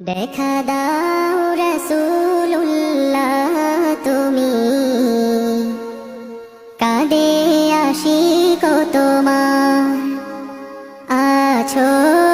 দেখা দাও রসুল্লাহ তুমি। কাদে আসি কত তোমার। আছো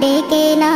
ডেকে না